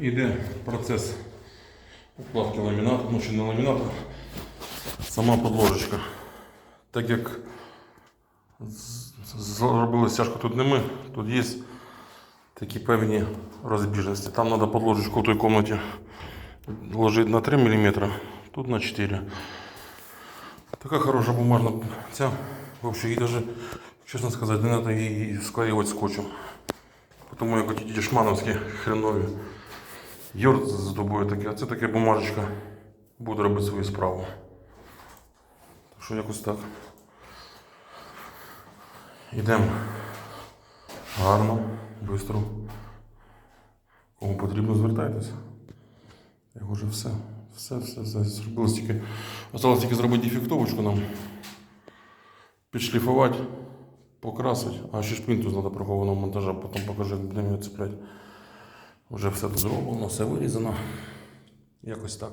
Іде процес укладки ламінату, ну чи не ламінату, сама подложечка. Так як зробили стяжку тут не ми, тут є такі певні розбіжності. Там треба подложечку в той кімнаті ложити на 3 мм, тут на 4 Така хороша бумажна ця. Вообще, її даже, чесно сказати, не треба її склеювати скотчем. Тому як ті дешмановські хренові. Йорд з тобою таке, а це таке бумажечка буде робити свою справу. Так що якось так. Йдемо гарно, швидко. Кому потрібно, звертайтеся. Як уже все. Все, все, все. Зробилось тільки. Осталось тільки зробити дефектовочку нам. Підшліфувати, покрасити. А ще ж плінтус треба прихованого монтажа, потім покажу, як будемо його цепляти. Вже все зроблено, все вирізано. Якось так.